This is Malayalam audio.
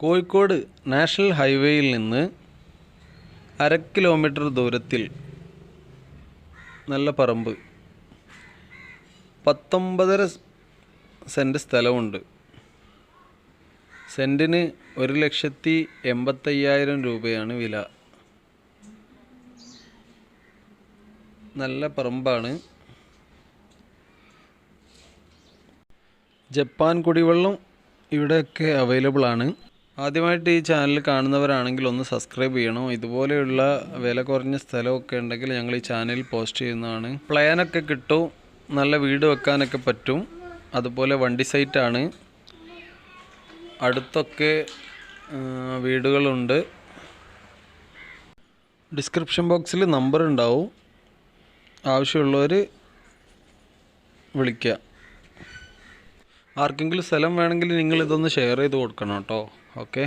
കോഴിക്കോട് നാഷണൽ ഹൈവേയിൽ നിന്ന് അര കിലോമീറ്റർ ദൂരത്തിൽ നല്ല പറമ്പ്. പത്തൊമ്പതര സെന്റ് സ്ഥലമുണ്ട്. സെന്റിന് ഒരു ലക്ഷത്തി എൺപത്തയ്യായിരം രൂപയാണ് വില. നല്ല പറമ്പാണ്. ജപ്പാൻ കുടിവെള്ളം ഇവിടെയൊക്കെ അവൈലബിൾ ആണ്. ആദ്യമായിട്ട് ഈ ചാനൽ കാണുന്നവരാണെങ്കിൽ ഒന്ന് സബ്സ്ക്രൈബ് ചെയ്യണം. ഇതുപോലെയുള്ള വില കുറഞ്ഞ സ്ഥലമൊക്കെ ഉണ്ടെങ്കിൽ ഞങ്ങൾ ഈ ചാനലിൽ പോസ്റ്റ് ചെയ്യുന്നതാണ്. പ്ലാനൊക്കെ കിട്ടും. നല്ല വീട് വെക്കാനൊക്കെ പറ്റും. അതുപോലെ വണ്ടി സൈറ്റാണ്. അടുത്തൊക്കെ വീടുകളുണ്ട്. ഡിസ്ക്രിപ്ഷൻ ബോക്സിൽ നമ്പർ ഉണ്ടാവും. ആവശ്യമുള്ളവർ വിളിക്കുക. ആർക്കെങ്കിലും സ്ഥലം വേണമെങ്കിൽ നിങ്ങൾ ഇതൊന്ന് ഷെയർ ചെയ്ത് കൊടുക്കണം കേട്ടോ. ഓക്കെ